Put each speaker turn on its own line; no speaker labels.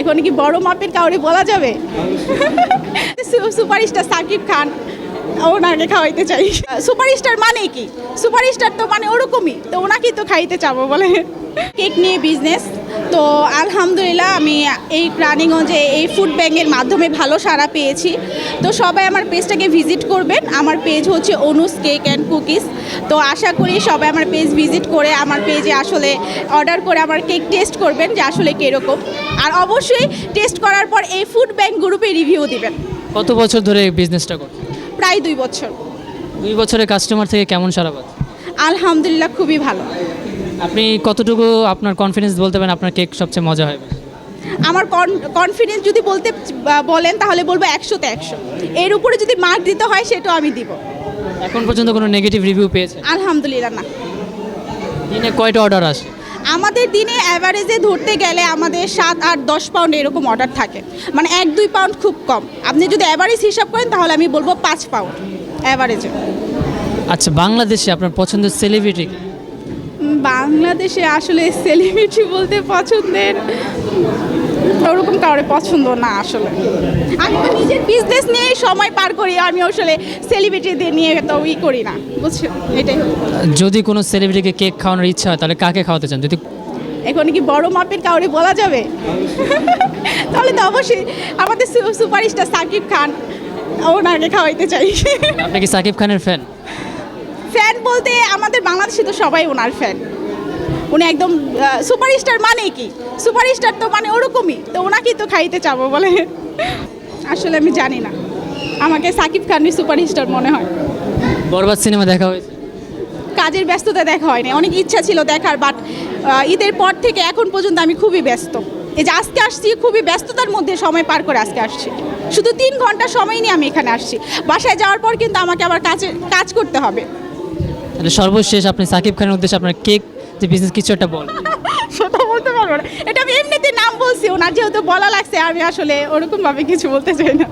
এখন কি বড় মাপের কাউরে বলা যাবে? সুপারস্টার সাকিব খান, ওনাকে খাওয়াইতে চাই। সুপারস্টার মানে কি? সুপারস্টার তো মানে ওরকমই, তো ওনাকেই তো খাইতে চাবো বলে। কেক নিয়ে বিজনেস তো আলহামদুলিল্লাহ আমি এই রানীগঞ্জে এই ফুড ব্যাংকের মাধ্যমে ভালো সাড়া পেয়েছি। তো সবাই আমার পেজটাকে ভিজিট করবেন। আমার পেজ হচ্ছে অনুস কেক অ্যান্ড কুকিজ। তো আশা করি সবাই আমার পেজ ভিজিট করে আমার পেজে আসলে অর্ডার করে আমার কেক টেস্ট করবেন যে আসলে কীরকম। আর অবশ্যই টেস্ট করার পর এই ফুড ব্যাংক গ্রুপে রিভিউ দিবেন।
কত বছর ধরে এই বিজনেসটা করছেন?
প্রায় দুই বছর।
দুই বছরের কাস্টমার থেকে কেমন সারা পাচ্ছে
আলহামদুলিল্লাহ খুবই ভালো।
আপনি কতটুকু আপনার কনফিডেন্স বলতে পারেন? আপনার কেক সবচেয়ে মজা হয়
আমার কনফিডেন্স যদি বলতে বলেন তাহলে বলব একশোতে একশো। এর উপরে যদি মার্ক দিতে হয় সেটাও আমি দিব।
এখন পর্যন্ত কোনো নেগেটিভ রিভিউ পেয়েছে
আলহামদুলিল্লাহ না।
দিনে কয়টা অর্ডার আসে?
আমাদের দিনে অ্যাভারেজে ধরতে গেলে আমাদের সাত আট দশ পাউন্ড এরকম অর্ডার থাকে। মানে এক দুই পাউন্ড খুব কম। আপনি যদি অ্যাভারেজ হিসাব করেন তাহলে আমি বলব পাঁচ পাউন্ড অ্যাভারেজে
আচ্ছা বাংলাদেশে আপনার পছন্দের সেলিব্রিটি
বাংলাদেশে আসলে সেলিব্রিটি বলতে পছন্দের ওরকম কাউরে পছন্দ না আসলে। আমি তো নিজের বিজনেস নিয়েই সময় পার করি আমি আসলে সেলিব্রিটিদের নিয়ে তো ই করি না বুঝছ? এটাই
যদি কোনো সেলিব্রিটিকে কেক খাওয়ানোর ইচ্ছা হয় তাহলে কাকে খাওয়াতে চান? যদি
এখন কি বড় মাপের কাউরে বলা যাবে? তাহলে তো অবশ্যই আমাদের সুপারস্টার সাকিব খান ওনাকে খাওয়াইতে চাই।
আপনি কি সাকিব খানের ফ্যান
ফ্যান বলতে আমাদের বাংলাদেশে তো সবাই ওনার ফ্যান উনি একদম সুপারস্টার মানে কি? সুপারস্টার তো মানে ওরকমই তো ওনাকেই তো খাইতে চাবো বলে। আসলে আমি জানি না। আমাকে সাকিব খানই সুপারস্টার মনে হয়।
বরবাদ সিনেমা দেখা হয়েছে?
কাজের ব্যস্ততা দেখা হয়নি। অনেক ইচ্ছা ছিল দেখার বাট ঈদের পর থেকে এখন পর্যন্ত আমি খুবই ব্যস্ত। এই যে আজকে আসছি খুবই ব্যস্ততার মধ্যে সময় পার করে আজকে আসছি। শুধু তিন ঘণ্টা সময় নিয়ে আমি এখানে আসছি। বাসায় যাওয়ার পর কিন্তু আমাকে আবার কাজে কাজ করতে হবে।
তাহলে সর্বশেষ আপনি সাকিব খানের উদ্দেশ্যে আপনার কেক যে বিজনেস কিছু একটা বল।
সেটা বলতে পারব না। এটা আমি এমনিতে নাম বলছি, ওনার যেহেতু বলা লাগছে, আমি আসলে ওরকমভাবে কিছু বলতে চাই না।